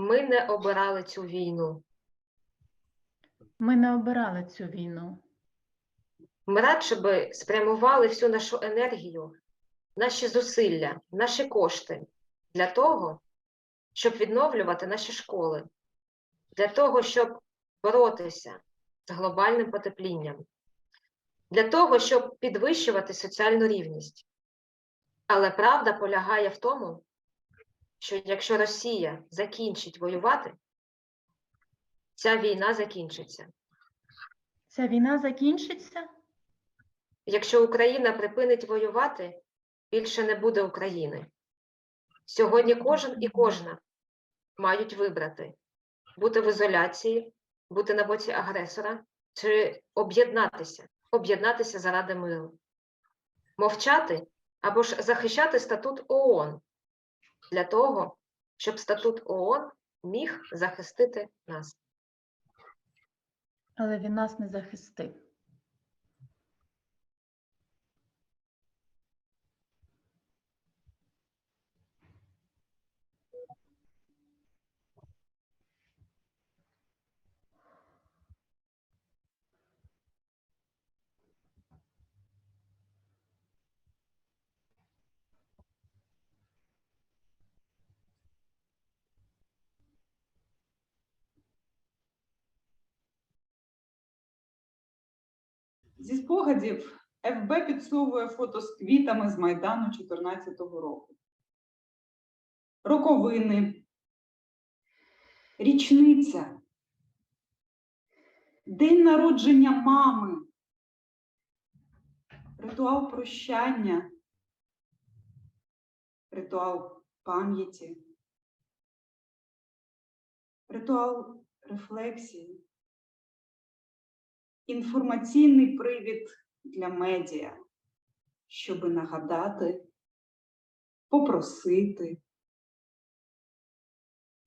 Ми не обирали цю війну. Ми не обирали цю війну. Ми радше би спрямували всю нашу енергію, наші зусилля, наші кошти для того, щоб відновлювати наші школи, для того, щоб боротися з глобальним потеплінням, для того, щоб підвищувати соціальну рівність. Але правда полягає в тому, що якщо Росія закінчить воювати, ця війна закінчиться. Ця війна закінчиться? Якщо Україна припинить воювати, більше не буде України. Сьогодні кожен і кожна мають вибрати бути в ізоляції, бути на боці агресора чи об'єднатися, об'єднатися заради миру, мовчати або ж захищати статут ООН для того, щоб статут ООН міг захистити нас. Але він нас не захистив. Зі спогадів ФБ підсовує фото з квітами з Майдану 2014 року. Роковини, річниця, день народження мами, ритуал прощання, ритуал пам'яті, ритуал рефлексії інформаційний привід для медіа, щоб нагадати, попросити.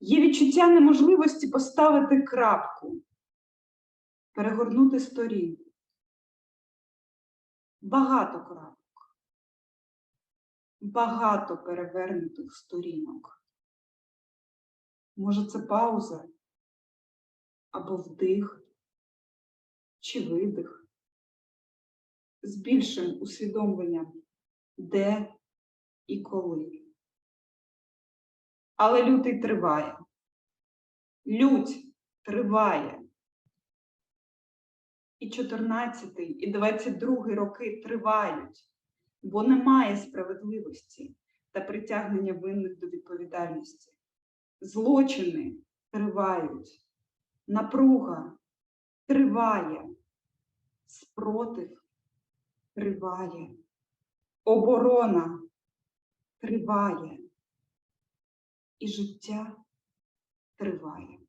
Є відчуття неможливості поставити крапку, перегорнути сторінку. Багато крапок, багато перевернутих сторінок. Може, це пауза або вдих чи видих з більшим усвідомленням, де і коли. Але лютий триває. Лють триває. І 14 і 22 роки тривають, бо немає справедливості та притягнення винних до відповідальності. Злочини тривають, напруга триває, спротив триває, оборона триває, і життя триває.